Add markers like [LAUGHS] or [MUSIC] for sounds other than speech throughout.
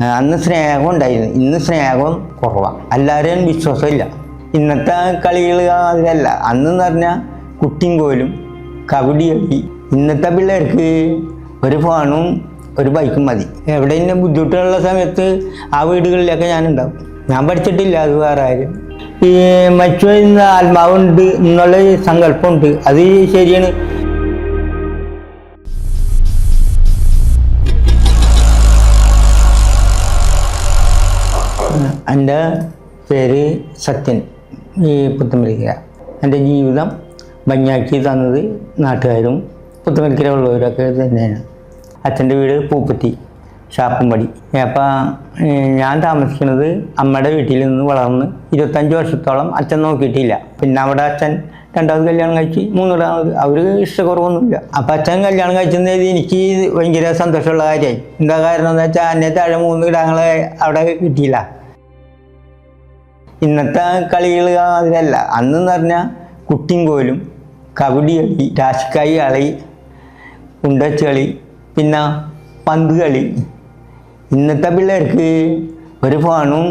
അന്ന് സ്നേഹം ഉണ്ടായിരുന്നു. ഇന്ന് സ്നേഹം കുറവാണ് എല്ലാവരെയും വിശ്വാസമില്ല. ഇന്നത്തെ കളികൾ അതിലല്ല അന്ന് എന്ന് പറഞ്ഞാൽ കുട്ടിയും കോലും കബഡി കളി. ഇന്നത്തെ പിള്ളേർക്ക് ഒരു ഫോണും ഒരു ബൈക്കും മതി. എവിടെ എവിടെയെങ്കിലും ബുദ്ധിമുട്ടുള്ള സമയത്ത് ആ വീടുകളിലൊക്കെ ഞാനുണ്ടാവും. ഞാൻ പഠിച്ചിട്ടില്ല അത് വേറെ ആരും ഈ ഇന്ന് ആത്മാവുണ്ട് എന്നുള്ള സങ്കല്പമുണ്ട്. അത് ശരിയാണ്. എന്റെ പേര് സത്യൻ. ഈ പുത്തുമലിക്കര എന്റെ ജീവിതം ഭംഗിയാക്കി തന്നത് നാട്ടുകാരും പുത്തുമലിക്കര ഉള്ളവരൊക്കെ തന്നെയാണ്. അച്ഛന്റെ വീട് പൂപ്പത്തി ഷാപ്പുംപടി അപ്പം ഞാൻ താമസിക്കുന്നത് അമ്മയുടെ വീട്ടിൽ നിന്ന് വളർന്ന് ഇരുപത്തഞ്ച് വർഷത്തോളം അച്ഛൻ നോക്കിയിട്ടില്ല. പിന്നെ അവിടെ അച്ഛൻ രണ്ടാമത് കല്യാണം കഴിച്ച് മൂന്നിടാമത് അവർ ഇഷ്ടക്കുറവൊന്നുമില്ല. അപ്പം അച്ഛൻ കല്യാണം കഴിച്ചത് എനിക്ക് ഭയങ്കര സന്തോഷമുള്ള കാര്യമായി. എന്താ കാരണം എന്ന് വെച്ചാൽ അന്നേ താഴെ മൂന്ന് ഇടങ്ങളെ അവിടെ കിട്ടിയില്ല. ഇന്നത്തെ കളികൾ അതിലല്ല അന്നെന്ന് പറഞ്ഞാൽ കുട്ടിയും കോലും കബഡി കളി രാശിക്കായി കളി ഉണ്ടച്ച് കളി പിന്നെ പന്ത് കളി. ഇന്നത്തെ പിള്ളേർക്ക് ഒരു ഫോണും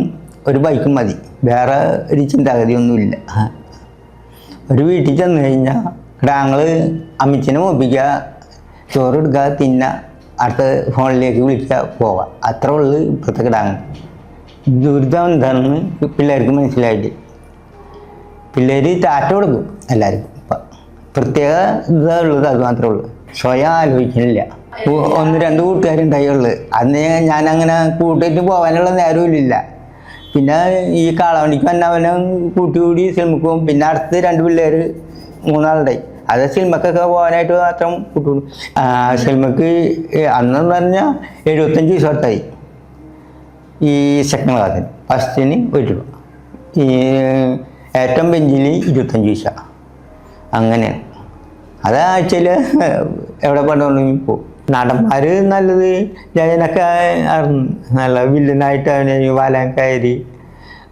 ഒരു ബൈക്കും മതി. വേറെ ഒരു ചിന്താഗതിയൊന്നുമില്ല. ഒരു വീട്ടിൽ ചെന്ന് കഴിഞ്ഞാൽ ഞങ്ങൾ അമ്മച്ചിനെ മോപ്പിക്കുക ചോറ് എടുക്കുക തിന്നുക അടുത്ത ഫോണിലേക്ക് വിളിക്കുക പോവുക അത്ര ഉള്ളു ഇപ്പോഴത്തെ കിടാങ്ങൾ ദുരിതം എന്താണെന്ന് പിള്ളേർക്ക് മനസ്സിലായിട്ട്. പിള്ളേർ ടാറ്റ കൊടുക്കും എല്ലാവർക്കും. പ്രത്യേക ഇതുള്ളത് അത് മാത്രമേ ഉള്ളൂ. സ്വയം ആലോചിക്കുന്നില്ല ഒന്ന് രണ്ട് കൂട്ടുകാരുണ്ടായുള്ളു അന്ന് ഞാൻ അങ്ങനെ കൂട്ടിയിട്ട് പോകാനുള്ള നേരമില്ല പിന്നെ ഈ കാളവണ്ടിക്ക് വന്നവനെ കൂട്ടി കൂടി സിനിമക്ക് പോകും. പിന്നെ അടുത്ത് രണ്ട് പിള്ളേർ മൂന്നാളുണ്ടായി. അത് സിനിമക്കൊക്കെ പോകാനായിട്ട് മാത്രം കൂട്ടുകൂടും സിനിമക്ക് അന്നെന്ന് പറഞ്ഞാൽ എഴുപത്തഞ്ച് ദിവസം ഈ സെക്കൻഡ് ക്ലാസ്സിന് ഫസ്റ്റിന് ഒരു രൂപ. ഈ ഏറ്റവും ബെഞ്ചിന് ഇരുപത്തഞ്ച് പൈസ. അങ്ങനെ അത് ആഴ്ചയിൽ എവിടെ പോകണമെങ്കിൽ പോകും നടന്മാർ നല്ലത് ജയനൊക്കെ. നല്ല വില്ലനായിട്ട് അവനെ വലം കയറി.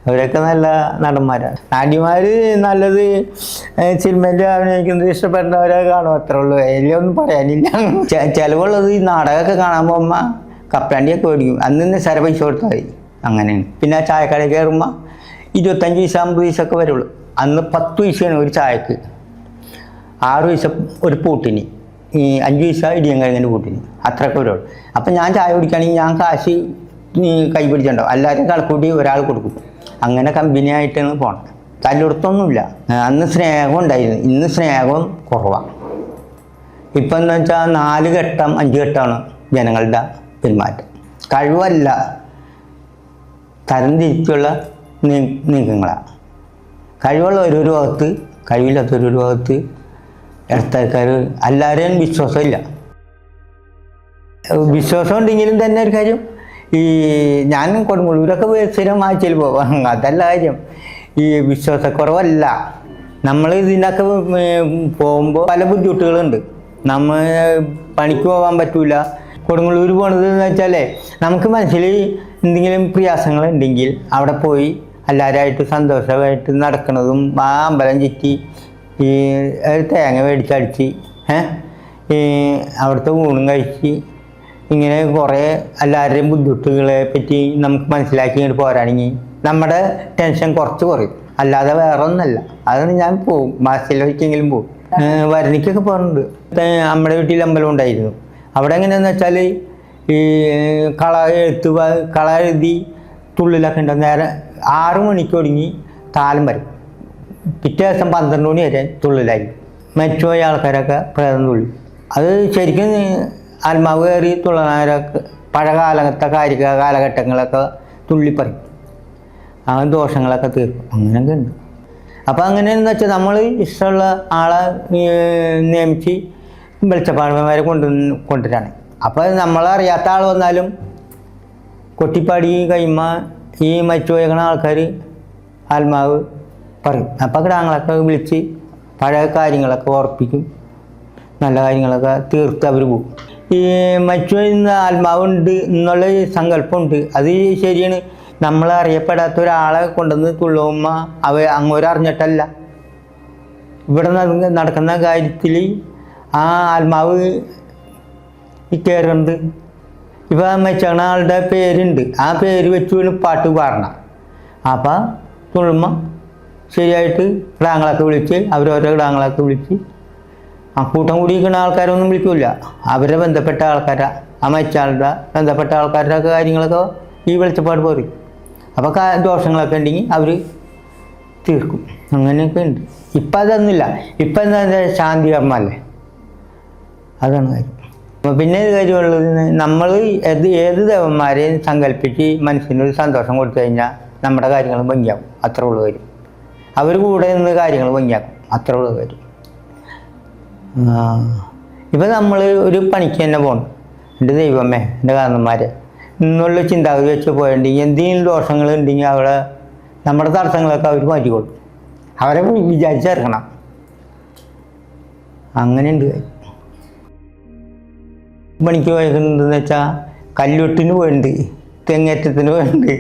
അവരൊക്കെ നല്ല നടന്മാരാണ് നടിമാർ നല്ലത് സിനിമയിൽ അഭിനയിക്കുന്നത് ഇഷ്ടപ്പെടുന്നവരെ കാണും. അത്രേ ഉള്ളൂ. അതിലൊന്നും പറയാനില്ല. ചിലവുള്ളത് ഈ നാടകമൊക്കെ കാണാൻ പോകുമ്പോൾ കപ്പലണ്ടിയൊക്കെ മേടിക്കും അന്ന് നിസ്സാര പൈസ കൊടുത്താൽ മതി അങ്ങനെയാണ്. പിന്നെ ചായക്കടയിൽ കയറുമ്പോൾ ഇരുപത്തഞ്ച് പൈസ അമ്പത് പൈസയൊക്കെ വരുള്ളൂ. അന്ന് പത്ത് പൈസയാണ് ഒരു ചായക്ക്. ആറ് പൈസ ഒരു പൂട്ടിന്. ഈ അഞ്ച് പൈസ ഇടിയും കഴിഞ്ഞതിന്റെ പൂട്ടിന്. അത്രയൊക്കെ വരുള്ളൂ. അപ്പം ഞാൻ ചായ കുടിക്കുകയാണെങ്കിൽ ഞാൻ കാശ് കൈ പിടിച്ചിട്ടുണ്ടാവും. എല്ലാവരും കണക്കൂട്ടി ഒരാൾ കൊടുക്കും. അങ്ങനെ കമ്പനി ആയിട്ടാണ് പോണത് തല്ലുകൊടുത്തൊന്നുമില്ല അന്ന് സ്നേഹം ഉണ്ടായിരുന്നു. ഇന്ന് സ്നേഹം കുറവാണ് ഇപ്പം എന്താ വെച്ചാൽ നാല് ഘട്ടം അഞ്ച് ഘട്ടമാണ് ജനങ്ങളുടെ പെരുമാറ്റം കഴിവല്ല. തരംതിരിച്ചുള്ള നീക്കങ്ങളാണ് കഴിവുള്ള ഒരു ഭാഗത്ത് കഴിവില്ലാത്ത ഒരു ഭാഗത്ത് ഇടത്തക്കാർ എല്ലാവരെയും വിശ്വാസമില്ല. വിശ്വാസം ഉണ്ടെങ്കിലും തന്നെ ഒരു കാര്യം ഈ ഞാനും കൊടുമ്പുള്ളൂരൊക്കെ പോയി സ്ഥിരം ആഴ്ചയിൽ പോവാം. [LAUGHS] അതല്ല കാര്യം ഈ വിശ്വാസക്കുറവല്ല. നമ്മൾ ഇതിനൊക്കെ പോകുമ്പോൾ പല ബുദ്ധിമുട്ടുകളുണ്ട്. നമ്മൾ പണിക്ക് പോകാൻ പറ്റൂല. കൊടുങ്ങല്ലൂർ പോണത് എന്ന് വെച്ചാലേ നമുക്ക് മനസ്സിൽ എന്തെങ്കിലും പ്രയാസങ്ങൾ ഉണ്ടെങ്കിൽ അവിടെ പോയി എല്ലാവരുമായിട്ട് സന്തോഷമായിട്ട് നടക്കുന്നതും ആ അമ്പലം ചുറ്റി ഈ തേങ്ങ മേടിച്ചടിച്ച് ഈ അവിടുത്തെ ഊണും കഴിച്ച് ഇങ്ങനെ കുറേ എല്ലാവരുടെയും ബുദ്ധിമുട്ടുകളെ പറ്റി നമുക്ക് മനസ്സിലാക്കി ഇങ്ങോട്ട് പോരാണെങ്കിൽ നമ്മുടെ ടെൻഷൻ കുറച്ച് കുറയും. അല്ലാതെ വേറെ ഒന്നല്ല അതാണ് ഞാൻ പോകും മാസത്തിലൊരിക്കെങ്കിലും പോകും വരണിക്കൊക്കെ പോകുന്നുണ്ട് നമ്മുടെ വീട്ടിൽ അമ്പലം ഉണ്ടായിരുന്നു. അവിടെ എങ്ങനെയാന്ന് വെച്ചാൽ ഈ കള എഴുത്ത് കള എഴുതി തുള്ളിലൊക്കെ ഉണ്ട്. നേരെ ആറു മണിക്ക് ഒടുങ്ങി താലം വരും. പിറ്റേ ദിവസം പന്ത്രണ്ട് മണി വരെ തുള്ളിലായിരിക്കും. മരിച്ചുപോയ ആൾക്കാരൊക്കെ പ്രേതം തുള്ളി. അത് ശരിക്കും ആത്മാവ് കയറി തുള്ളനാരൊക്കെ പഴകാലത്തെ കാര്യ കാലഘട്ടങ്ങളൊക്കെ തുള്ളിപ്പറയും. ആ ദോഷങ്ങളൊക്കെ തീർക്കും. അങ്ങനെയൊക്കെ ഉണ്ട്. അപ്പോൾ അങ്ങനെയെന്ന് വെച്ചാൽ നമ്മൾ ഇഷ്ടമുള്ള ആളെ നിയമിച്ച് വെളിച്ചപ്പാടന്മാരെ കൊണ്ടു കൊണ്ടുവരാണ്. അപ്പോൾ നമ്മളറിയാത്ത ആൾ വന്നാലും കൊട്ടിപ്പാടി കൈമ ഈ മരിച്ചു പോയേക്കണ ആൾക്കാർ ആത്മാവ് പറയും. അപ്പോൾ കിടാങ്ങളൊക്കെ വിളിച്ച് പഴയ കാര്യങ്ങളൊക്കെ ഓർപ്പിക്കും നല്ല കാര്യങ്ങളൊക്കെ തീർത്ത് അവർ പോകും. ഈ മറ്റു ആത്മാവ് ആത്മാവുണ്ട് എന്നുള്ള സങ്കല്പമുണ്ട്. അത് ശരിയാണ്. നമ്മൾ അറിയപ്പെടാത്ത ഒരാളെ കൊണ്ടുവന്ന് തുള്ളുമ്പോൾ അവ അങ്ങോട്ട് ഇവിടെ നടക്കുന്ന കാര്യത്തിൽ ആ ആത്മാവ് ഈ കയറുന്നത് ഇപ്പം മെച്ചണ ആളുടെ പേരുണ്ട്. ആ പേര് വെച്ച് പാട്ട് പാടണം. അപ്പം തുള്ളുമ്പോൾ ശരിയായിട്ട് ഇടാങ്ങളൊക്കെ വിളിച്ച് അവരോരോ ഇടാങ്ങളൊക്കെ വിളിച്ച് ആ കൂട്ടം കൂടിയിരിക്കുന്ന ആൾക്കാരൊന്നും വിളിക്കില്ല. അവരെ ബന്ധപ്പെട്ട ആൾക്കാരാ. ആ മരിച്ചാളുടെ ബന്ധപ്പെട്ട ആൾക്കാരുടെ കാര്യങ്ങളൊക്കെ ഈ വെളിച്ചപ്പാട് പറയും അപ്പോൾ ദോഷങ്ങളൊക്കെ ഉണ്ടെങ്കിൽ അവർ തീർക്കും. അങ്ങനെയൊക്കെ ഉണ്ട്. ഇപ്പം അതൊന്നുമില്ല. ഇപ്പം എന്താ ശാന്തി ശാന്തി കർമ്മല്ലേ അതാണ് കാര്യം. പിന്നെ ഒരു കാര്യമുള്ളത് നമ്മൾ ഏത് ഏത് ദേവന്മാരെയും സങ്കല്പിച്ച് മനസ്സിനൊരു സന്തോഷം കൊടുത്തു കഴിഞ്ഞാൽ നമ്മുടെ കാര്യങ്ങൾ ഭംഗിയാവും. അത്ര ഉള്ള കാര്യം. അവർ കൂടെ നിന്ന് കാര്യങ്ങൾ ഭംഗിയാക്കും. അത്ര ഉള്ള കാര്യം. ഇപ്പം നമ്മൾ ഒരു പണിക്ക് തന്നെ പോകണം എന്റെ ദൈവമേ എന്റെ കാരണന്മാരെ. എന്നുള്ള ചിന്താഗതി വെച്ച് പോയിട്ടുണ്ടെങ്കിൽ എന്തെങ്കിലും ദോഷങ്ങൾ ഉണ്ടെങ്കിൽ അവിടെ നമ്മുടെ തടസ്സങ്ങളൊക്കെ അവർ മാറ്റിക്കൊള്ളും അവരെ വിചാരിച്ചിറക്കണം അങ്ങനെയുണ്ട് കാര്യം. പണിക്ക് പോയതെന്ന് വെച്ചാൽ കല്ലുവെട്ടിന് പോയിട്ടുണ്ട് തെങ്ങേറ്റത്തിന് പോയിട്ടുണ്ട്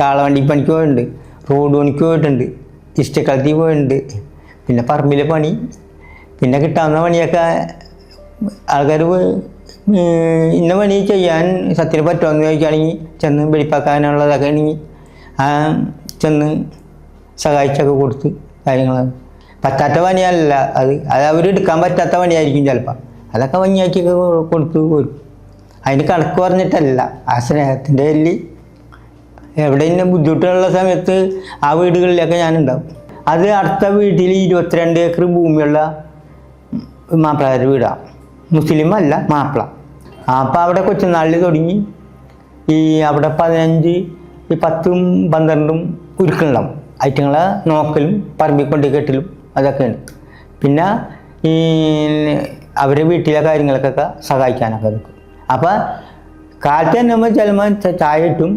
കാളവണ്ടി പണിക്ക് പോയിട്ടുണ്ട് റോഡ് പണിക്ക് പോയിട്ടുണ്ട് ഇഷ്ടക്കളത്തിൽ പോയിട്ടുണ്ട്. പിന്നെ പറമ്പിലെ പണി പിന്നെ കിട്ടാവുന്ന പണിയൊക്കെ ആൾക്കാർ ഇന്ന പണി ചെയ്യാൻ സത്യത്തിന് പറ്റുമെന്ന് ചോദിക്കുകയാണെങ്കിൽ ചെന്ന് വെടിപ്പാക്കാനുള്ളതൊക്കെ ആണെങ്കിൽ ആ ചെന്ന് സഹായിച്ചൊക്കെ കൊടുത്ത് കാര്യങ്ങൾ പറ്റാത്ത പണിയല്ല അത്. അത് അവരെടുക്കാൻ പറ്റാത്ത പണിയായിരിക്കും ചിലപ്പോൾ അതൊക്കെ ഭംഗിയാക്കിയൊക്കെ കൊടുത്തു പോരും അതിന് കണക്ക് പറഞ്ഞിട്ടല്ല. ആ സ്നേഹത്തിന്റെ പേരിൽ എവിടെയെങ്കിലും ബുദ്ധിമുട്ടുള്ള സമയത്ത് ആ വീടുകളിലൊക്കെ ഞാനുണ്ടാവും. അത് അടുത്ത വീട്ടിൽ ഇരുപത്തിരണ്ട് ഏക്കർ ഭൂമിയുള്ള മാപ്പിളാരുടെ വീടാണ് മുസ്ലിം അല്ല മാപ്പിള. അപ്പം അവിടെ കൊച്ചുനാളിൽ തുടങ്ങി. ഈ അവിടെ പതിനഞ്ച് ഈ പത്തും പന്ത്രണ്ടും ഉരുക്കുണ്ടാവും ഐറ്റങ്ങളെ നോക്കലും പറമ്പിക്കൊണ്ട് കെട്ടലും അതൊക്കെയാണ്. പിന്നെ ഈ അവരെ വീട്ടിലെ കാര്യങ്ങൾക്കൊക്കെ സഹായിക്കാനൊക്കെ നിൽക്കും. അപ്പം കാലത്ത് തന്നെ ചിലപ്പോൾ ചായ ഇട്ടും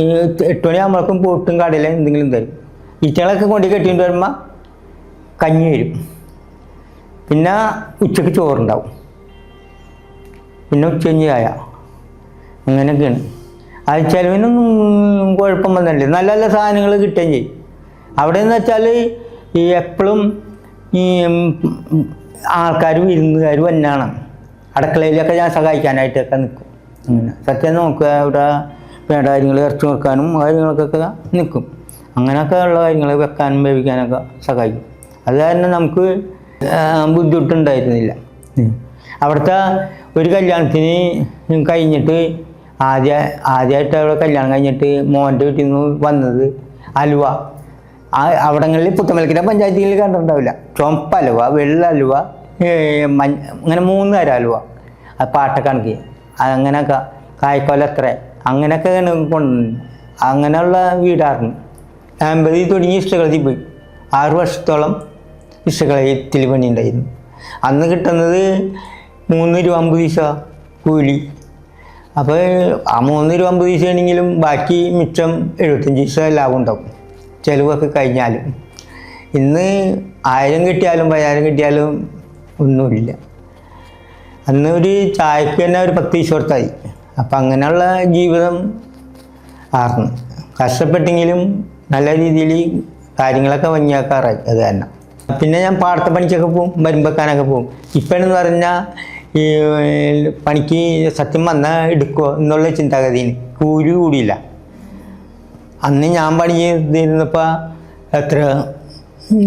ഈ എട്ട് മണിയാകുമ്പോഴേക്കും പൊട്ടും കടയിൽ എന്തെങ്കിലും തരും. ഇറ്റകളൊക്കെ കൊണ്ട് കെട്ടിയിട്ട് വരുമ്പോൾ കഞ്ഞി വരും പിന്നെ ഉച്ചയ്ക്ക് ചോറുണ്ടാവും. പിന്നെ ഉച്ചകഞ്ഞി ചായ. അങ്ങനെയൊക്കെയാണ്. അത് ചിലവിനൊന്നും കുഴപ്പം വന്നില്ല നല്ല നല്ല സാധനങ്ങൾ കിട്ടുകയും ചെയ്യും. അവിടെ എന്ന് വെച്ചാൽ ഈ എപ്പോഴും ഈ ആൾക്കാർ വിരുന്നുകാർ തന്നെയാണ് അടുക്കളയിലൊക്കെ ഞാൻ സഹായിക്കാനായിട്ടൊക്കെ നിൽക്കും അങ്ങനെ സത്യം നോക്കുക ഇവിടെ വേണ്ട കാര്യങ്ങൾ ഇറച്ചി വെക്കാനും കാര്യങ്ങൾക്കൊക്കെ നിൽക്കും അങ്ങനെയൊക്കെ ഉള്ള കാര്യങ്ങൾ വെക്കാനും വേവിക്കാനൊക്കെ സഹായിക്കും. അത് കാരണം നമുക്ക് ബുദ്ധിമുട്ടുണ്ടായിരുന്നില്ല. അവിടുത്തെ ഒരു കല്യാണത്തിന് കഴിഞ്ഞിട്ട് ആദ്യ ആദ്യമായിട്ട് അവിടെ കല്യാണം കഴിഞ്ഞിട്ട് മോന്റെ വീട്ടിൽ നിന്ന് വന്നത് അലുവ. ആ അവിടങ്ങളിൽ പുത്തമലക്കര പഞ്ചായത്തിൽ കണ്ടിട്ടുണ്ടാവില്ല. ചുമപ്പ് അലുവ വെള്ള അലുവ അങ്ങനെ മൂന്ന് തരം അലുവ. അത് പാട്ടക്കണക്ക് അങ്ങനെയൊക്കെ കായ്ക്കോല എത്ര അങ്ങനെയൊക്കെ കൊണ്ട് അങ്ങനെയുള്ള വീടായിരുന്നു. അമ്പതിൽ തുടങ്ങി ഇഷ്ടകളത്തിൽ പോയി. ആറു വർഷത്തോളം ഇഷ്ടകളത്തിൽ പണി ഉണ്ടായിരുന്നു. അന്ന് കിട്ടുന്നത് മൂന്ന് രൂപ അമ്പത് പൈസ കൂലി. അപ്പോൾ ആ മൂന്ന് രൂപ അമ്പത് പൈസ ആണെങ്കിലും ബാക്കി മിച്ചം എഴുപത്തഞ്ച് പൈസ ലാഭം ഉണ്ടാവും. ചിലവൊക്കെ കഴിഞ്ഞാലും. ഇന്ന് ആയിരം കിട്ടിയാലും പതിനായിരം കിട്ടിയാലും ഒന്നുമില്ല. അന്ന് ഒരു ചായക്ക് തന്നെ ഒരു പത്ത് ഈശ്വർത്തായി. അപ്പം അങ്ങനെയുള്ള ജീവിതം ആർന്ന്. കഷ്ടപ്പെട്ടെങ്കിലും നല്ല രീതിയിൽ കാര്യങ്ങളൊക്കെ ഭംഗിയാക്കാറായി അത് തന്നെ. പിന്നെ ഞാൻ പാടത്തെ പണിക്കൊക്കെ പോകും വരുമ്പക്കാനൊക്കെ പോകും ഇപ്പോഴെന്ന് പറഞ്ഞാൽ ഈ പണിക്ക് സത്യം വന്നാൽ എടുക്കുമോ എന്നുള്ള ചിന്താഗതിന് കൂലി കൂടിയില്ല. അന്ന് ഞാൻ പണി ചെയ്തിരുന്നപ്പോൾ എത്ര?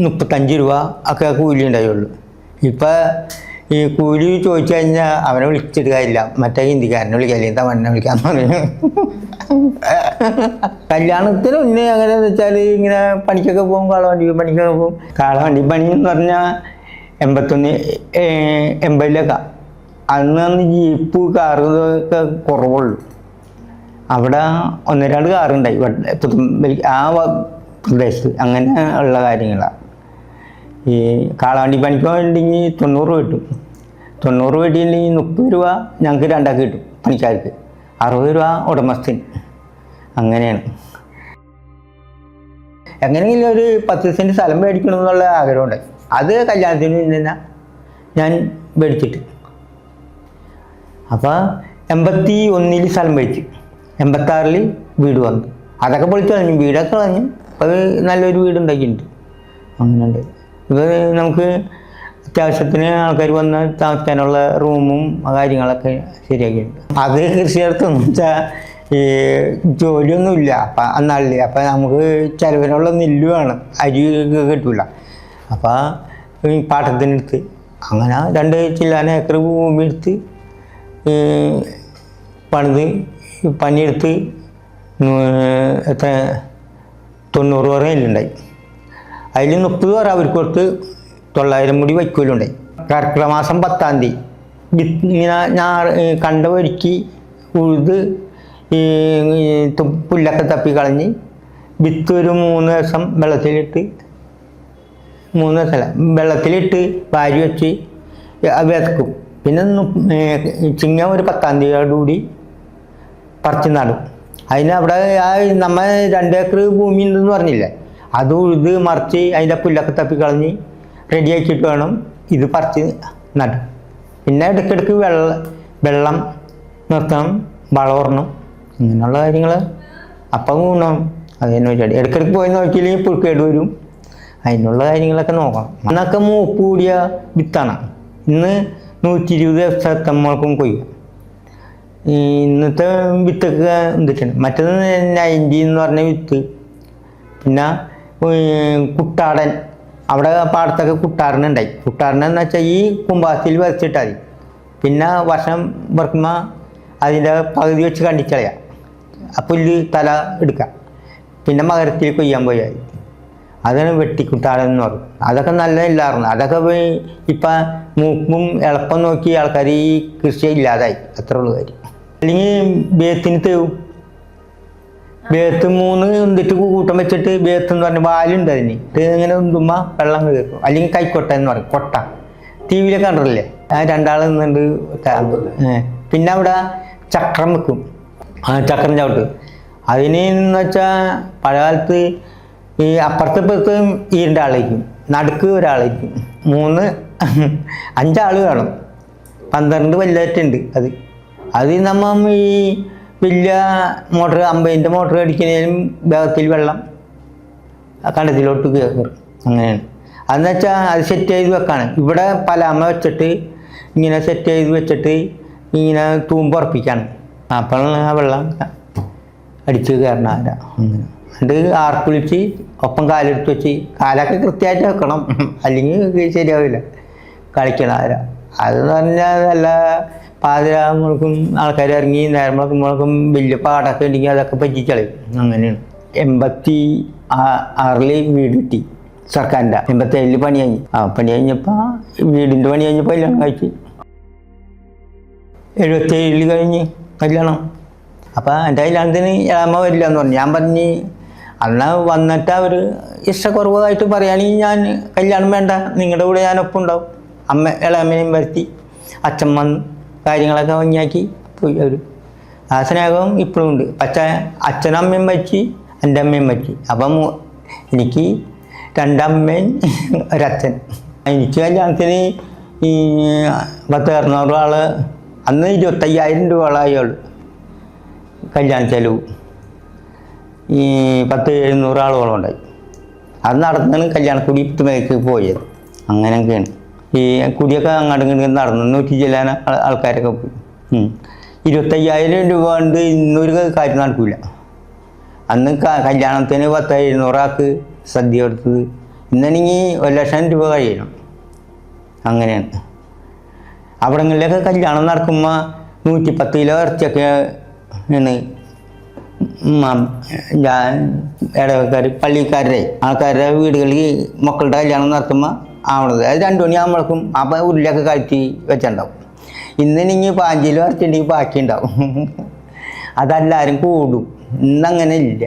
മുപ്പത്തഞ്ച് രൂപ ഒക്കെ കൂലി ഉണ്ടായുള്ളൂ. ഇപ്പം ഈ കൂലി ചോദിച്ചു കഴിഞ്ഞാൽ അവനെ വിളിച്ചിട്ട് കാര്യമില്ല. മറ്റേ ഹിന്ദിക്കാരനെ വിളിക്കാം അല്ലെങ്കിൽ തമിഴിനെ വിളിക്കാൻ പറഞ്ഞു കല്യാണത്തിന് ഒന്ന് അങ്ങനെ വെച്ചാൽ ഇങ്ങനെ പണിക്കൊക്കെ പോകും കാളവണ്ടി പണിക്കൊക്കെ പോകും. കാളവണ്ടി പണി എന്ന് പറഞ്ഞാൽ എൺപത്തൊന്ന് എൺപതിലൊക്കെ. അന്ന് അന്ന് ജീപ്പ് കാറ് ഒക്കെ കുറവുള്ളൂ. അവിടെ ഒന്ന് രണ്ട് കാറുണ്ടായി. ആ പ്രദേശത്ത്. അങ്ങനെ ഉള്ള കാര്യങ്ങളാണ് ഈ കാളവണ്ടി പണിക്ക് വേണ്ടെങ്കിൽ തൊണ്ണൂറ് രൂപ കിട്ടും. തൊണ്ണൂറ് രൂപ കിട്ടിയില്ലെങ്കിൽ മുപ്പത് രൂപ ഞങ്ങൾക്ക് രണ്ടാക്കി കിട്ടും പണിക്കാർക്ക്. അറുപത് രൂപ ഉടമസ്ഥന്. അങ്ങനെയാണ്. എങ്ങനെയെങ്കിലും ഒരു പത്ത് സെന്റ് സ്ഥലം മേടിക്കണം എന്നുള്ള ആഗ്രഹമുണ്ട് അത് കല്യാണത്തിന് തന്നെ ഞാൻ മേടിച്ചിട്ട്. അപ്പോൾ എൺപത്തി ഒന്നിൽ സ്ഥലം മേടിച്ചു. എൺപത്താറിൽ വീട് വന്നു. അതൊക്കെ പൊളിച്ചു കളഞ്ഞു. വീടൊക്കെ കളഞ്ഞു. അത് നല്ലൊരു വീട് ഉണ്ടാക്കിയിട്ടുണ്ട് അങ്ങനെയുണ്ട്. ഇത് നമുക്ക് അത്യാവശ്യത്തിന് ആൾക്കാർ വന്ന് താമസിക്കാനുള്ള റൂമും കാര്യങ്ങളൊക്കെ ശരിയാക്കിയിട്ടുണ്ട്. അത് കൃഷിയിടത്തെന്ന് വെച്ചാൽ ഈ ജോലിയൊന്നുമില്ല. അപ്പം അന്നാളിൽ അപ്പം നമുക്ക് ചിലവിനുള്ള നെല്ല് വേണം. അരി കിട്ടില്ല അപ്പം പാട്ടത്തിനെടുത്ത് അങ്ങനെ രണ്ട് ചില്ലാന ഏക്കർ ഭൂമി എടുത്ത് പണിത് പണിയെടുത്ത് നൂ- എത്ര തൊണ്ണൂറ് പേരെ നെല്ലുണ്ടായി അതിൽ മുപ്പത് പേർ അവർക്ക് കൊടുത്ത് തൊള്ളായിരം മുടി വയ്ക്കലുണ്ടായി. കർക്കിടക മാസം പത്താം തീയതി. ഇങ്ങനെ ഞാൻ കണ്ട ഒരുക്കി ഉഴുത് ഈ പുല്ലൊക്കെ തപ്പി കളഞ്ഞ് വിത്ത് ഒരു മൂന്ന് ദിവസം വെള്ളത്തിലിട്ട് മൂന്ന് ദിവസമല്ല വെള്ളത്തിലിട്ട് വാരി വെച്ച് വിതക്കും. പിന്നെ ചിങ്ങ ഒരു പത്താം തീയതിയോടുകൂടി പറിച്ച് നടും അതിന് അവിടെ ആ നമ്മൾ രണ്ടേക്കർ ഭൂമി ഉണ്ടെന്ന് പറഞ്ഞില്ലേ? അത് ഉഴുത് മറിച്ച് അതിന്റെ പുല്ലൊക്കെ തപ്പിക്കളഞ്ഞ് റെഡിയാക്കിയിട്ട് വേണം ഇത് പറിച്ച് നടും പിന്നെ ഇടയ്ക്കിടയ്ക്ക് വെള്ള വെള്ളം നിർത്തണം വളമിടണം ഇങ്ങനെയുള്ള കാര്യങ്ങൾ. അപ്പം ഗുണം അതിനെ വെച്ചാൽ ഇടയ്ക്കിടയ്ക്ക് പോയി നോക്കിയില്ലെങ്കിൽ പുഴുക്കേട് വരും. അതിനുള്ള കാര്യങ്ങളൊക്കെ നോക്കണം. അന്നൊക്കെ മൂപ്പ് കൂടിയ വിത്താണ്. ഇന്ന് നൂറ്റി ഇരുപത് ദിവസത്തമ്മൾക്കും കൊയ്യും. ഈ ഇന്നത്തെ വിത്തൊക്കെ എന്തൊക്കെയാണ്? മറ്റത് നയന്റി എന്ന് പറഞ്ഞ വിത്ത്. പിന്നെ കുട്ടാടൻ. അവിടെ പാടത്തൊക്കെ കുട്ടാടനുണ്ടായി. കുട്ടാടൻ എന്ന് വെച്ചാൽ ഈ കുമ്പാസിൽ വരച്ചിട്ടാൽ മതി പിന്നെ വർഷം വർക്കുമ്പ അതിന്റെ പകുതി വെച്ച് കണ്ടിച്ചളയാം. ആ പുല്ല് തല എടുക്കാം. പിന്നെ മകരത്തിൽ കൊയ്യാൻ പോയാൽ അതാണ് വെട്ടിക്കുട്ടാടൻ എന്ന് പറയും. അതൊക്കെ നല്ല ഇല്ലായിരുന്നു അതൊക്കെ ഇപ്പം മൂക്കും എളുപ്പം നോക്കി ആൾക്കാർ ഈ കൃഷി ഇല്ലാതായി. അത്രയുള്ള കാര്യം. അല്ലെങ്കിൽ ബേത്തിന് തേവും ബേത്ത് മൂന്ന് എന്തിട്ട് കൂട്ടം വെച്ചിട്ട് ബേത്ത് എന്ന് പറഞ്ഞ വാലുണ്ട് അതിന്. ഇങ്ങനെ ഉന്തുമ്പോൾ വെള്ളം കയറും അല്ലെങ്കിൽ കൈക്കൊട്ട എന്ന് പറയും. കൊട്ട. ടി വിയിലൊക്കെ കണ്ടിട്ടില്ലേ? ആ രണ്ടാൾ നിന്നുണ്ട്. പിന്നെ അവിടെ ചക്രം വെക്കും. ആ ചക്രം ചവിട്ട്. അതിന് എന്ന് വെച്ചാൽ പഴയകാലത്ത് ഈ അപ്പുറത്ത് ഇപ്പുറത്ത് ഈ രണ്ടാളേക്കും നടുക്ക് ഒരാളേക്കും മൂന്ന് അഞ്ചാൾ വേണം. പന്ത്രണ്ട് വലുതായിട്ടുണ്ട് അത്. അത് നമ്മ ഈ വലിയ മോട്ടർ അമ്പതിന്റെ മോട്ടർ അടിക്കുന്നതിനും വേഗത്തിൽ വെള്ളം കണ്ടത്തിലോട്ട് കയറും. അങ്ങനെയാണ്. അതെന്ന് വെച്ചാൽ അത് സെറ്റ് ചെയ്ത് വെക്കാണ്. ഇവിടെ പലാമ വെച്ചിട്ട് ഇങ്ങനെ സെറ്റ് ചെയ്ത് വെച്ചിട്ട് ഇങ്ങനെ തൂമ്പുറപ്പിക്കാണ് അപ്പോഴാണ് ആ വെള്ളം അടിച്ച് കയറണ ആര. അങ്ങനെ. എന്നിട്ട് ആർക്കുളിച്ച് ഒപ്പം കാലെടുത്ത് വെച്ച് കാലൊക്കെ കൃത്യമായിട്ട് വെക്കണം. അല്ലെങ്കിൽ ശരിയാവില്ല. കളിക്കണ ആര. അതെന്ന് പറഞ്ഞാൽ നല്ല പാതിര ആൾക്കാർ ഇറങ്ങി നേരം മുളക്കും വലിയ പാടൊക്കെ ഉണ്ടെങ്കിൽ അതൊക്കെ പറ്റിക്കളയും അങ്ങനെയാണ്. എൺപത്തി ആ- ആറിൽ വീട് കിട്ടി സർക്കാരിന്റെ. എൺപത്തി ഏഴിൽ പണി കഴിഞ്ഞു. ആ പണി കഴിഞ്ഞപ്പോൾ വീടിന്റെ പണി കഴിഞ്ഞപ്പോൾ കല്യാണം കഴിച്ചു. എഴുപത്തി ഏഴിൽ കഴിഞ്ഞ് കല്യാണം. അപ്പോൾ എന്റെ കല്യാണത്തിന് ഏഴാമ വരില്ല എന്ന് പറഞ്ഞു. ഞാൻ പറഞ്ഞ് അന്ന് വന്നിട്ട് അവർ ഇഷ്ടക്കുറവായിട്ട് പറയുകയാണെങ്കിൽ ഞാൻ കല്യാണം വേണ്ട. നിങ്ങളുടെ കൂടെ ഞാൻ ഒപ്പം ഉണ്ടാവും അമ്മ ഇളയമ്മയും വരുത്തി. അച്ഛൻ വന്ന് കാര്യങ്ങളൊക്കെ ഭംഗിയാക്കി പോയി അവർ ആ സ്നേഹം ഇപ്പോഴും ഉണ്ട്. പക്ഷേ അച്ഛനമ്മയും വച്ച് എന്റെ അമ്മയും വച്ച് അപ്പം എനിക്ക് രണ്ടമ്മയും ഒരച്ഛൻ. എനിക്ക് കല്യാണത്തിന് ഈ പത്ത് അറുന്നൂറ് ആൾ അന്ന് ഇരുപത്തയ്യായിരം രൂപകളായി അവൾ. കല്യാണ ചെലവ്. ഈ പത്ത് എഴുന്നൂറ് ആളുകളുണ്ടായി. അത് നടന്നാണ് കല്യാണക്കുടി മേലേക്ക് പോയത്. അങ്ങനെയൊക്കെയാണ്. ഈ കുടിയൊക്കെ അങ്ങോട്ടും ഇങ്ങോട്ട് നടന്നു. നൂറ്റി ചെല്ലാൻ ആൾക്കാരൊക്കെ പോയി. ഇരുപത്തയ്യായിരം രൂപ കൊണ്ട് ഇന്നൊരു കാര്യം നടക്കില്ല അന്ന് കല്യാണത്തിന് പത്ത് ഇരുന്നൂറാക്ക് സദ്യ കൊടുത്തത്. ഇന്നാണെങ്കിൽ ഒരു ലക്ഷം രൂപ കഴിയണം. അങ്ങനെയാണ്. അവിടങ്ങളിലൊക്കെ കല്യാണം നടക്കുമ്പോൾ നൂറ്റി പത്ത് കിലോ ഇറച്ചിയൊക്കെ ആണ് ഇടവക്കാർ പള്ളിക്കാരുടെ ആൾക്കാരുടെ വീടുകളിൽ മക്കളുടെ കല്യാണം നടത്തുമ്പോൾ ആവണത്. അത് രണ്ടു മണിയാകുമ്പോഴേക്കും അപ്പം ഉരുളിയൊക്കെ കയറ്റി വെച്ചിട്ടുണ്ടാവും. ഇന്നിനെങ്കിൽ പാഞ്ചിൽ വരച്ചിട്ടുണ്ടെങ്കിൽ ബാക്കി ഉണ്ടാവും. അതെല്ലാവരും കൂടും. ഇന്നങ്ങനെ ഇല്ല.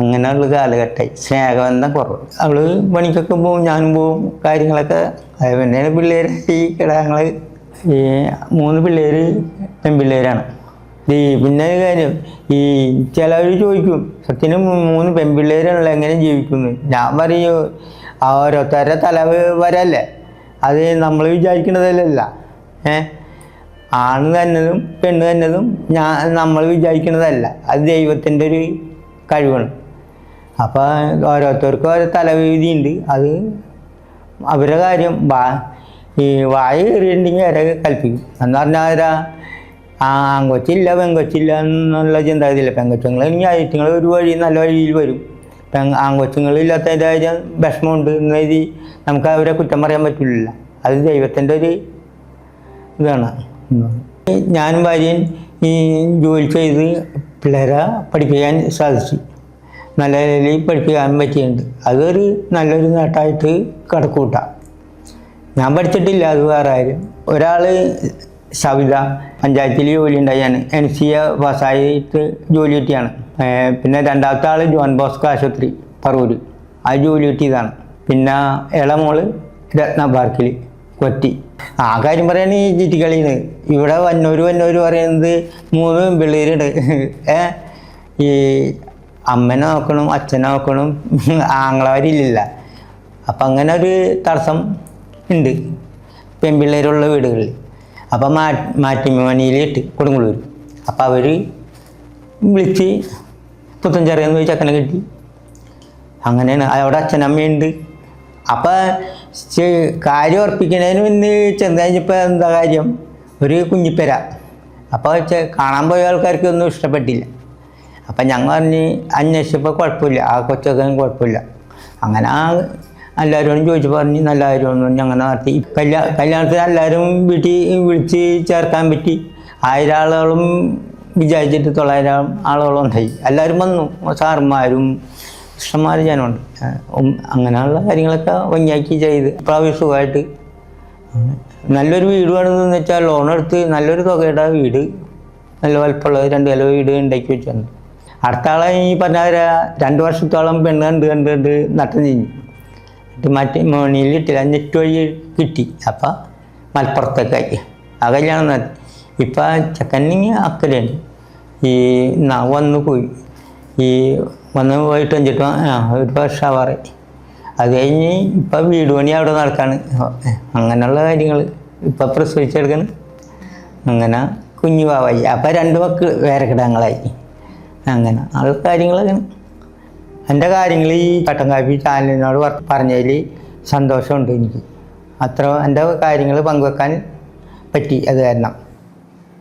അങ്ങനെയുള്ള കാലഘട്ടമായി. സ്നേഹബന്ധം കുറവ്. അവൾ പണിക്കൊക്കെ പോവും ഞാനും പോവും കാര്യങ്ങളൊക്കെ. അത് പിന്നെ പിള്ളേരായി കിടങ്ങൾ ഈ മൂന്ന് പിള്ളേര് പെൺപിള്ളേരാണ്. ഈ പിന്നെ ഒരു കാര്യം. ഈ ചിലവർ ചോദിക്കും സത്യനും മൂന്ന് പെൺപിള്ളേരാണല്ലോ എങ്ങനെ ജീവിക്കുന്നു? ഞാൻ പറയൂ ആ ഓരോരുത്തരുടെ തലവ് വരല്ലേ? അത് നമ്മൾ വിചാരിക്കുന്നതല്ല ഏ? ആണ് തന്നതും പെണ്ണ് തന്നതും ഞാൻ നമ്മൾ വിചാരിക്കുന്നതല്ല അത് ദൈവത്തിന്റെ ഒരു കഴിവാണ്. അപ്പോൾ ഓരോരുത്തർക്കും ഓരോ തലവേദി ഉണ്ട് അത് അവരുടെ കാര്യം. വാ ഈ വായ കയറിയിട്ടുണ്ടെങ്കിൽ അവരെ കൽപ്പിക്കും. എന്ന് പറഞ്ഞാൽ അവരാ ആ ആങ്കൊച്ചില്ല പെങ്കൊച്ചില്ല എന്നുള്ള ചിന്താഗതിയില്ല. പെങ്കൊച്ചുങ്ങൾ ആയിട്ടുങ്ങൾ ഒരു വഴി നല്ല വഴിയിൽ വരും. കാര്യം വിഷമമുണ്ട് എന്ന് കരുതി നമുക്ക് അവരെ കുറ്റം പറയാൻ പറ്റില്ല അത് ദൈവത്തിന്റെ ഒരു ഇതാണ്. ഞാൻ ഭാര്യയും ഈ ജോലി ചെയ്ത് പിള്ളേരെ പഠിപ്പിക്കാൻ സാധിച്ചു. നല്ല രീതിയിൽ പഠിപ്പിക്കാൻ പറ്റിയിട്ടുണ്ട്. അതൊരു നല്ലൊരു നേട്ടമായിട്ട് കടക്കൂട്ടാം ഞാൻ പഠിച്ചിട്ടില്ല അത് വേറെ ആരും ഒരാൾ സവിത പഞ്ചായത്തിൽ ജോലി ഉണ്ടായാണ്. എൻ സി എ പാസ്സായിട്ട് ജോലി കിട്ടിയാണ്. പിന്നെ രണ്ടാമത്തെ ആൾ ജോൺ ബോസ്കോ ആശുപത്രി പറവൂർ ആ ജോലി കിട്ടിയതാണ്. പിന്നെ ഇളമോൾ രത്ന പാർക്കിൽ കൊറ്റി ആ കാര്യം പറയാണ് ഈ ചുറ്റിക്കളിന്ന് ഇവിടെ വന്നൂര് വന്നൂര് പറയുന്നത് മൂന്ന് പിള്ളേരുണ്ട് ഏ ഈ അമ്മനെ നോക്കണം അച്ഛനെ നോക്കണം ആങ്ങളവരില്ല അപ്പം അങ്ങനെ ഒരു തടസ്സം ഉണ്ട്. പെൺപിള്ളേരുള്ള വീടുകളിൽ അപ്പം മാ മാറ്റിമണിയിലിട്ട് കൊടുങ്ങല്ലൂർ അപ്പം അവർ വിളിച്ച് പുത്തൻചെറിയെന്ന് പോയി ചക്കനെ കിട്ടി. അങ്ങനെയാണ്. അവിടെ അച്ഛനമ്മയുണ്ട് അപ്പം ചെ- കാര്യം ഉറപ്പിക്കുന്നതിന് മുന്നേ ചെന്ന് എന്താ കാര്യം? ഒരു കുഞ്ഞിപ്പര. അപ്പോൾ കാണാൻ പോയ ആൾക്കാർക്ക് ഒന്നും ഇഷ്ടപ്പെട്ടില്ല. അപ്പം ഞങ്ങൾ പറഞ്ഞ് അന്വേഷിച്ചപ്പോൾ കുഴപ്പമില്ല. ആ കൊച്ചൊക്കെ കുഴപ്പമില്ല. അങ്ങനെ ആ എല്ലാവരോടും ചോദിച്ചു പറഞ്ഞ് നല്ല കാര്യമൊന്നും അങ്ങനെ നടത്തി. കല്യാ കല്യാണത്തിന് എല്ലാവരും വീട്ടിൽ വിളിച്ച് ചേർക്കാൻ പറ്റി. ആയിരം ആളുകളും വിചാരിച്ചിട്ട് തൊള്ളായിരം ആളുകളും ഉണ്ടായി. എല്ലാവരും വന്നു. സാറുമാരും ഏഹ് ഉം അങ്ങനെയുള്ള കാര്യങ്ങളൊക്കെ ഭംഗിയാക്കി ചെയ്ത് പ്രാവശ്യം സുഖമായിട്ട്. നല്ലൊരു വീട് വേണമെന്ന് വെച്ചാൽ ലോൺ എടുത്ത് നല്ലൊരു തുകയുടെ വീട് നല്ല വലുപ്പമുള്ളത് രണ്ട് നില വീട് ഉണ്ടാക്കി വെച്ചിട്ടുണ്ട്. അടുത്ത ആളെ ഈ പറഞ്ഞ രണ്ട് വർഷത്തോളം പെണ്ണ് കണ്ട് കണ്ട് കണ്ട് നട്ടം ചെയ്ഞ്ഞു എന്നിട്ട് മറ്റേ മോണിയിൽ കിട്ടില്ല നെറ്റ് വഴി കിട്ടി. അപ്പം മലപ്പുറത്തേക്കായി ആ കല്യാണം നടത്തി ഇപ്പം ചെക്കനിങ് അക്കലുണ്ട് ഈ വന്നു പോയി. ഈ വന്ന് പോയിട്ട് വെച്ചിട്ട് ആ ഒരു വർഷമാവാറ് അത് കഴിഞ്ഞ് ഇപ്പം വീട് പണി അവിടെ നടക്കാണ്. അങ്ങനെയുള്ള കാര്യങ്ങൾ ഇപ്പം പ്രസവിച്ചെടുക്കണം. അങ്ങനെ കുഞ്ഞു പാവായി അപ്പം രണ്ട് മക്കൾ വേറെ കിടങ്ങളായി. അങ്ങനെ ആ കാര്യങ്ങളൊക്കെ എന്റെ കാര്യങ്ങൾ ഈ കട്ടൻ കാപ്പി ചാനലിനോട് പറഞ്ഞതിൽ സന്തോഷമുണ്ട് എനിക്ക്. അത്ര എന്റെ കാര്യങ്ങൾ പങ്കുവെക്കാൻ പറ്റി അത് കാരണം.